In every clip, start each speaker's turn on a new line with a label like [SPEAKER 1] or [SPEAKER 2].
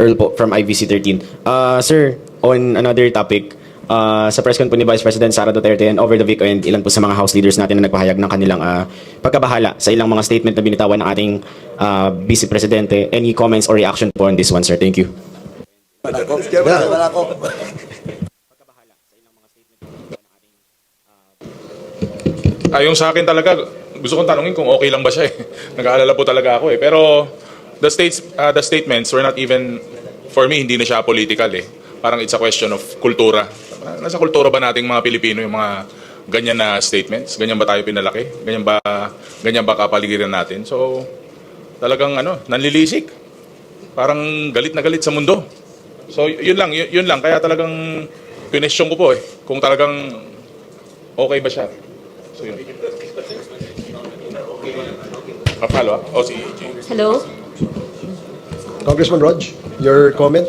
[SPEAKER 1] Earl po from IVC13. Uh, sir, on another topic, uh, sa press con po ni Vice President Sara Duterte and over the weekend, ilan po sa mga House leaders natin na nagpahayag ng kanilang uh, pagkabahala sa ilang mga statement na binitawan ng ating uh, Vice Presidente. Any comments or reaction po on this one, sir? Thank you.
[SPEAKER 2] Yung sa akin talaga, gusto kong tanungin kung okay lang ba siya eh. Nag-aalala po talaga ako eh. Pero the states ah, the statements were not even for me hindi na siya political eh. Parang it's a question of kultura. Nasa kultura ba nating mga Pilipino yung mga ganyan na statements? Ganyan ba tayo pinalaki? Ganyan ba ganyan ba kapaligiran natin? So talagang ano, nanlilisik. Parang galit na galit sa mundo. So yun lang, y- yun lang kaya talagang question ko po eh kung talagang okay ba siya. So yun. Ah? O si
[SPEAKER 3] Hello?
[SPEAKER 4] Congressman Raj, your comment?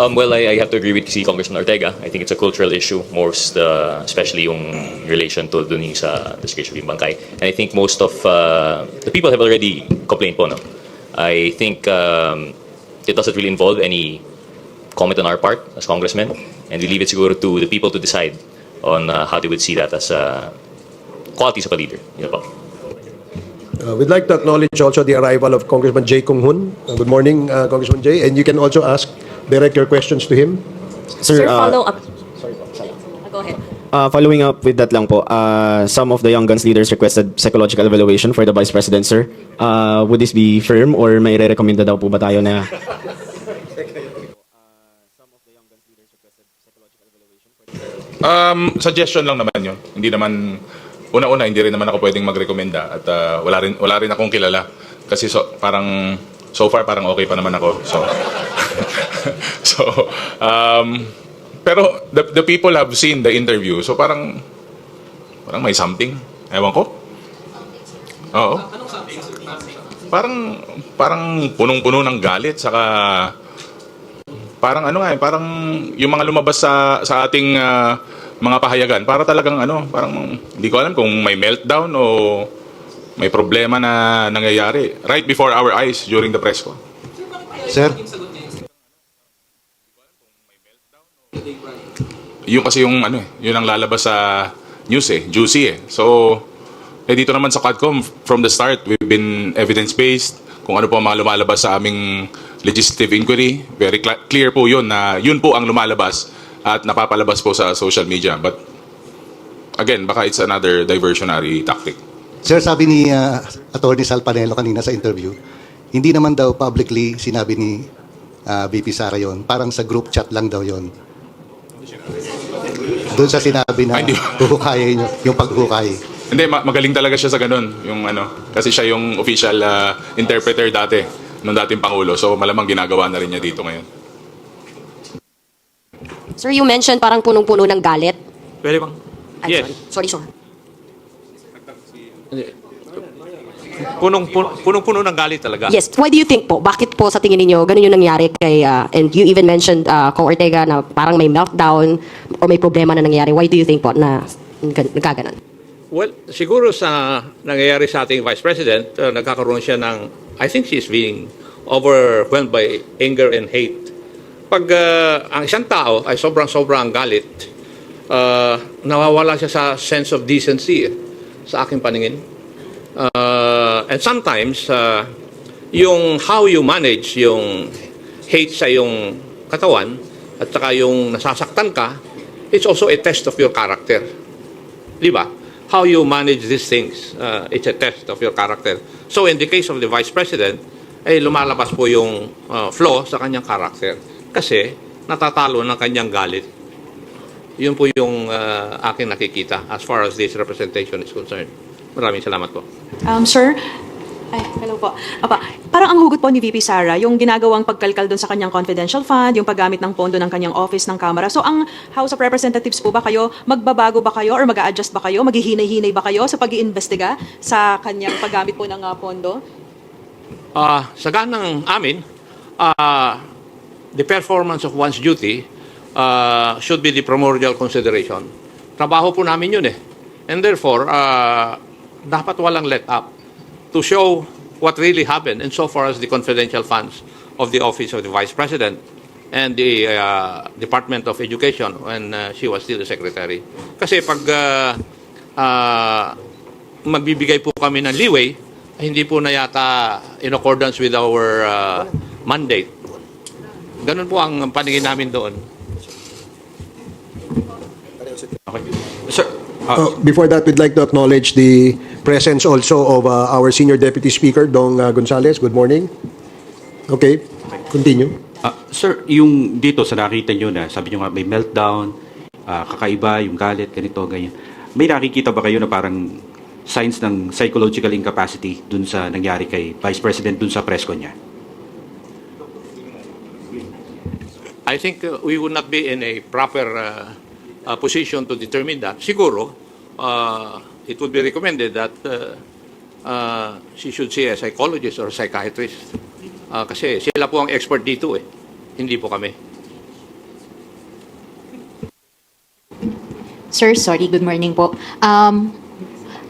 [SPEAKER 5] Um, well, I, I have to agree with si Congressman Ortega. I think it's a cultural issue, most uh, especially yung relation to dun yung sa disgraceful yung bangkay. And I think most of uh, the people have already complained po, no? I think um, it doesn't really involve any comment on our part as congressmen, and we leave it siguro to the people to decide on uh, how they would see that as uh, qualities of a leader. Yun po.
[SPEAKER 4] Uh, we'd like to acknowledge also the arrival of Congressman Jay Kung Hun. Uh, good morning, uh, Congressman Jay. And you can also ask, direct your questions to him.
[SPEAKER 3] Sir,
[SPEAKER 1] uh,
[SPEAKER 3] follow up. Sorry po, Go ahead.
[SPEAKER 1] Uh, following up with that lang po, uh, some of the Young Guns leaders requested psychological evaluation for the Vice President, sir. Uh, would this be firm or may re-recommenda daw po ba tayo na
[SPEAKER 2] Um, suggestion lang naman yun. Hindi naman, una-una, hindi rin naman ako pwedeng magrekomenda at uh, wala, rin, wala rin akong kilala. Kasi so, parang, so far parang okay pa naman ako. So, so um, pero the, the people have seen the interview. So parang, parang may something. Ewan ko. Oo. Parang, parang punong-puno ng galit. Saka, parang ano nga eh, parang yung mga lumabas sa sa ating ah, mga pahayagan, para talagang ano, parang hindi ko alam kung may meltdown o may problema na nangyayari right before our eyes during the press con.
[SPEAKER 6] Sir,
[SPEAKER 2] Yung kasi yung ano eh, yun ang lalabas sa news eh, juicy eh. So, eh dito naman sa Quadcom, from the start, we've been evidence-based, kung ano po ang mga lumalabas sa aming legislative inquiry. Very cla- clear po yun na yun po ang lumalabas at napapalabas po sa social media. But, again, baka it's another diversionary tactic.
[SPEAKER 6] sir sabi ni uh, Attorney Sal Panelo kanina sa interview, hindi naman daw publicly sinabi ni uh, VP Sara yon. Parang sa group chat lang daw yon. Doon sa sinabi na huhukayin nyo, yung paghukay.
[SPEAKER 2] Hindi, ma- magaling talaga siya sa ganun. Yung ano, kasi siya yung official ah, interpreter dati, nung dating Pangulo. So, malamang ginagawa na rin niya dito ngayon.
[SPEAKER 3] Sir, you mentioned parang punong-puno ng galit.
[SPEAKER 7] Pwede bang?
[SPEAKER 3] I'm
[SPEAKER 7] yes.
[SPEAKER 3] sorry. Sorry, sorry.
[SPEAKER 7] Punong, punong, punong-puno ng galit talaga.
[SPEAKER 3] Yes, why do you think po? Bakit po sa tingin ninyo ganun yung nangyari kay, uh, and you even mentioned uh, Kong Ortega na parang may meltdown or may problema na nangyari. Why do you think po na nag- nagkaganon?
[SPEAKER 7] Well, siguro sa nangyayari sa ating Vice President, uh, nagkakaroon siya ng, I think she's being overwhelmed by anger and hate. Pag uh, ang isang tao ay sobrang-sobrang galit, uh, nawawala siya sa sense of decency eh, sa aking paningin. Uh, and sometimes, uh, yung how you manage yung hate sa yung katawan at saka yung nasasaktan ka, it's also a test of your character. Di ba? How you manage these things, uh, it's a test of your character. So in the case of the Vice President, ay lumalabas po yung uh, flaw sa kanyang character. Kasi natatalo ng kanyang galit. Yun po yung uh, aking nakikita as far as this representation is concerned. Maraming salamat po.
[SPEAKER 8] Um, sir, ay, hello po. Apa, parang ang hugot po ni VP Sara, yung ginagawang pagkalkal doon sa kanyang confidential fund, yung paggamit ng pondo ng kanyang office ng Kamara. So, ang House of Representatives po ba kayo, magbabago ba kayo or mag adjust ba kayo, maghihinay-hinay ba kayo sa pag iimbestiga sa kanyang paggamit po ng ah, pondo?
[SPEAKER 7] Ah, sa ganang amin, ah, the performance of one's duty ah, should be the primordial consideration. Trabaho po namin yun eh. And therefore, ah, dapat walang let up to show what really happened insofar as the confidential funds of the Office of the Vice President and the uh, Department of Education when uh, she was still the Secretary. Kasi pag uh, uh, magbibigay po kami ng leeway, hindi po na yata in accordance with our uh, mandate. Ganun po ang paningin namin doon.
[SPEAKER 9] Sir,
[SPEAKER 4] Uh, Before that, we'd like to acknowledge the presence also of uh, our Senior Deputy Speaker, Dong uh, Gonzales. Good morning. Okay, continue.
[SPEAKER 9] ah, sir, yung dito sa nakita nyo na, sabi nyo nga may meltdown, ah, kakaiba, yung galit, ganito, ganyan. May nakikita ba kayo na parang signs ng psychological incapacity dun sa nangyari kay Vice President dun sa press niya?
[SPEAKER 7] I think uh, we would not be in a proper uh, uh, position to determine that. Siguro, uh, it would be recommended that uh, uh, she should see a psychologist or psychiatrist. Uh, kasi sila po ang expert dito eh. Hindi po kami.
[SPEAKER 10] Sir, sorry, good morning po. Um,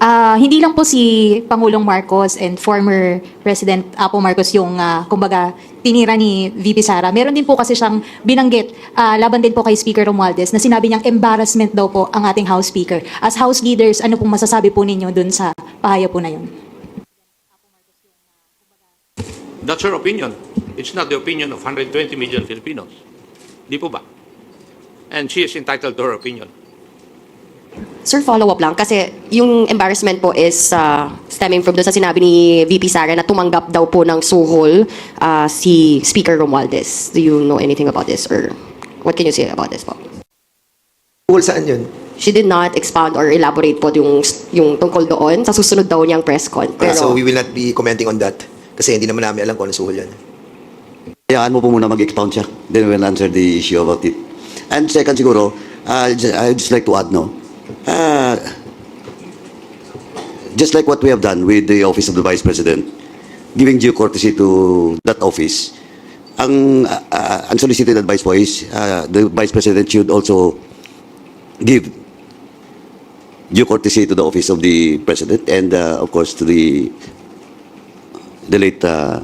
[SPEAKER 10] ah, hindi lang po si Pangulong Marcos and former President Apo Marcos yung, ah, kumbaga, tinira ni VP Sara. Meron din po kasi siyang binanggit ah, laban din po kay Speaker Romualdez na sinabi niyang embarrassment daw po ang ating House Speaker. As House leaders, ano pong masasabi po ninyo dun sa pahaya po na yun?
[SPEAKER 7] That's her opinion. It's not the opinion of 120 million Filipinos. Di po ba? And she is entitled to her opinion.
[SPEAKER 3] Sir, follow-up lang. Kasi yung embarrassment po is uh, stemming from doon sa sinabi ni VP Sara na tumanggap daw po ng suhol uh, si Speaker Romualdez. Do you know anything about this? Or what can you say about this po?
[SPEAKER 11] Tungkol saan yun?
[SPEAKER 3] She did not expound or elaborate po yung, yung tungkol doon sa susunod daw niyang press con.
[SPEAKER 11] Ah,
[SPEAKER 3] Pero,
[SPEAKER 11] so we will not be commenting on that. Kasi hindi naman namin alam kung ano suhol yan.
[SPEAKER 12] Hayaan mo po muna mag-expound siya. Then we'll answer the issue about it. And second siguro, uh, I'd just like to add, no? Uh, just like what we have done with the Office of the Vice President, giving due courtesy to that office, ang uh, uh, unsolicited advice po is uh, the Vice President should also give due courtesy to the Office of the President and, uh, of course, to the the late uh,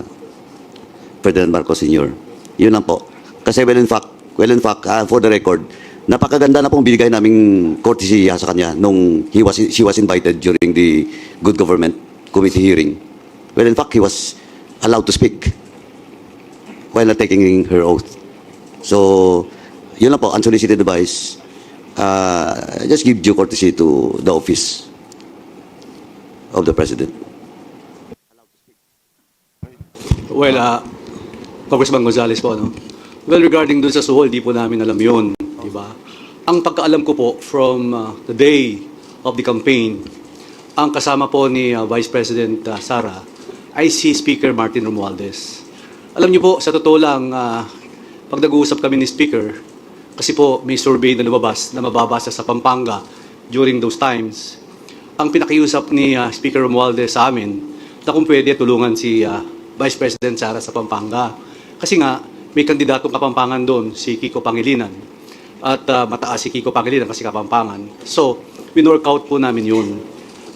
[SPEAKER 12] Ferdinand Marcos Sr. Yun lang po. Kasi well in fact, well in fact, ah, for the record, napakaganda na pong binigay naming courtesy sa kanya nung he was, she was invited during the Good Government Committee hearing. Well in fact, he was allowed to speak while not taking her oath. So, yun lang po, unsolicited advice. Uh, just give due courtesy to the office of the President.
[SPEAKER 6] Well, uh, Congressman Gonzales po, no? Well, regarding dun sa suhol, di po namin alam yun, di ba? Ang pagkaalam ko po from uh, the day of the campaign, ang kasama po ni uh, Vice President uh, Sara ay si Speaker Martin Romualdez. Alam niyo po, sa totoo lang, uh, pag nag-uusap kami ni Speaker, kasi po may survey na lumabas na mababasa sa Pampanga during those times, ang pinakiusap ni uh, Speaker Romualdez sa amin na kung pwede tulungan si uh, Vice President Sara sa Pampanga. Kasi nga, may kandidatong kapampangan doon, si Kiko Pangilinan. At uh, mataas si Kiko Pangilinan kasi kapampangan. So, winork out po namin yun.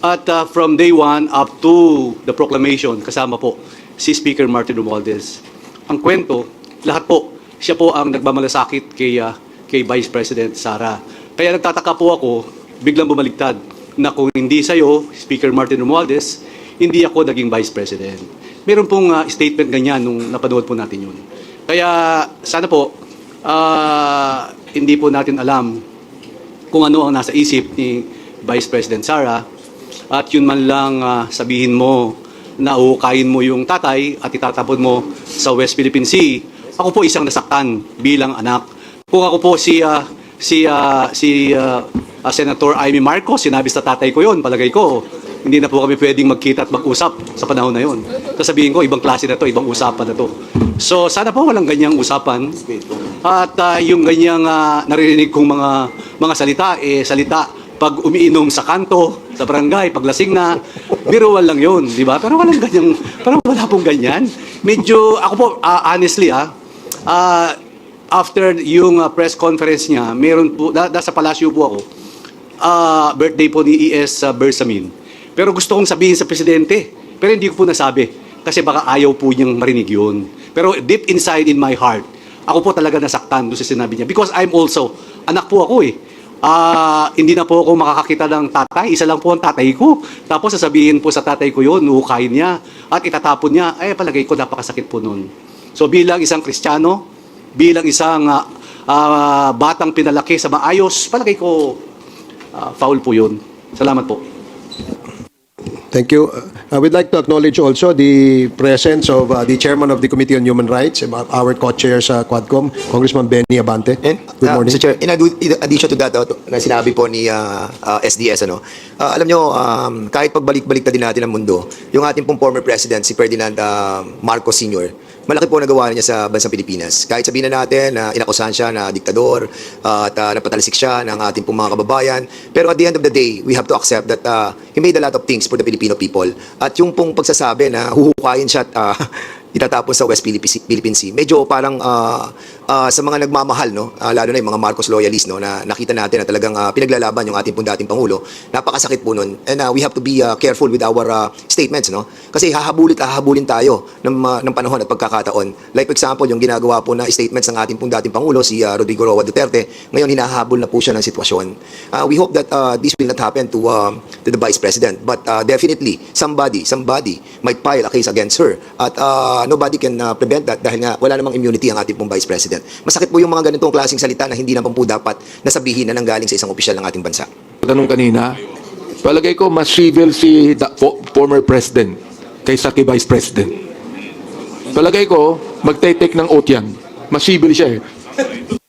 [SPEAKER 6] At uh, from day one up to the proclamation, kasama po si Speaker Martin Romualdez. Ang kwento, lahat po, siya po ang nagmamalasakit kay, uh, kay Vice President Sara. Kaya nagtataka po ako, biglang bumaligtad, na kung hindi sa'yo, Speaker Martin Romualdez, hindi ako naging Vice President. Meron pong uh, statement ganyan nung napanood po natin yun. Kaya sana po, ah, hindi po natin alam kung ano ang nasa isip ni Vice President Sara at yun man lang ah, sabihin mo na uukayin mo yung tatay at itatapon mo sa West Philippine Sea. Ako po isang nasaktan bilang anak. Kung ako po si ah, si ah, si ah, ah, Senator Amy Marcos, sinabi sa tatay ko yon, palagay ko, hindi na po kami pwedeng magkita at mag-usap sa panahon na yon. Sasabihin ko, ibang klase na to, ibang usapan na to. So sana po walang ganyang usapan. At ah, yung ganyang ah, naririnig kong mga mga salita, eh salita pag umiinom sa kanto, sa barangay, paglasing na, biruan lang yun, di ba? Pero walang ganyang, parang wala pong ganyan. Medyo, ako po, ah, honestly ah, ah, after yung ah, press conference niya, meron po, da, sa palasyo po ako, ah, birthday po ni E.S. uh, Bersamin. Pero gusto kong sabihin sa presidente, pero hindi ko po nasabi. Kasi baka ayaw po niyang marinig yun. Pero deep inside in my heart, ako po talaga nasaktan doon sa sinabi niya. Because I'm also, anak po ako eh. Ah, hindi na po ako makakakita ng tatay. Isa lang po ang tatay ko. Tapos sasabihin po sa tatay ko yun, hukayin niya. At itatapon niya. Eh, palagay ko napakasakit po nun. So bilang isang Kristiyano, bilang isang ah, ah, batang pinalaki sa maayos, palagay ko ah, foul po yun. Salamat po.
[SPEAKER 4] Thank you. Uh, I would like to acknowledge also the presence of uh, the chairman of the Committee on Human Rights, uh, our co-chair sa Quadcom, Congressman Benny Abante.
[SPEAKER 11] And,
[SPEAKER 4] Good
[SPEAKER 11] uh,
[SPEAKER 4] morning.
[SPEAKER 11] Mr. Chair, in, addition to that, uh, na sinabi po ni uh, uh, SDS, ano, uh, alam nyo, um, kahit pagbalik-balik na din natin ang mundo, yung ating pong former president, si Ferdinand uh, Marcos Sr., malaki po nagawa niya sa bansang Pilipinas. Kahit sabihin na natin na inakusahan siya na diktador uh, at uh, napatalisik siya ng ating pong mga kababayan. Pero at the end of the day, we have to accept that uh, he made a lot of things for the Filipino people. At yung pong pagsasabi na huhukayin siya at uh, itatapon sa West Philippine Sea-. Medyo parang ah, ah, sa mga nagmamahal, no? Ah, lalo na yung mga Marcos loyalists, no? na nakita natin na talagang ah, pinaglalaban yung ating pong dating Pangulo. Napakasakit po nun. And ah, we have to be ah, careful with our ah, statements. No? Kasi hahabulit hahabulin tayo ng, ah, ng panahon at pagkakataon. Like for example, yung ginagawa po na statements ng ating pong dating Pangulo, si ah, Rodrigo Roa Duterte, ngayon hinahabol na po siya ng sitwasyon. Ah, we hope that ah, this will not happen to, ah, to the Vice President. But ah, definitely, somebody, somebody might file a case against her. At ah, nobody can ah, prevent that dahil nga wala namang immunity ang ating pong Vice President. Masakit po yung mga ganitong klaseng salita na hindi naman po dapat nasabihin na nanggaling sa isang opisyal ng ating bansa.
[SPEAKER 13] tanong kanina, palagay ko mas civil si fo- former president kaysa kay vice president. Palagay ko, magte-take ng oath yan. Mas civil siya eh.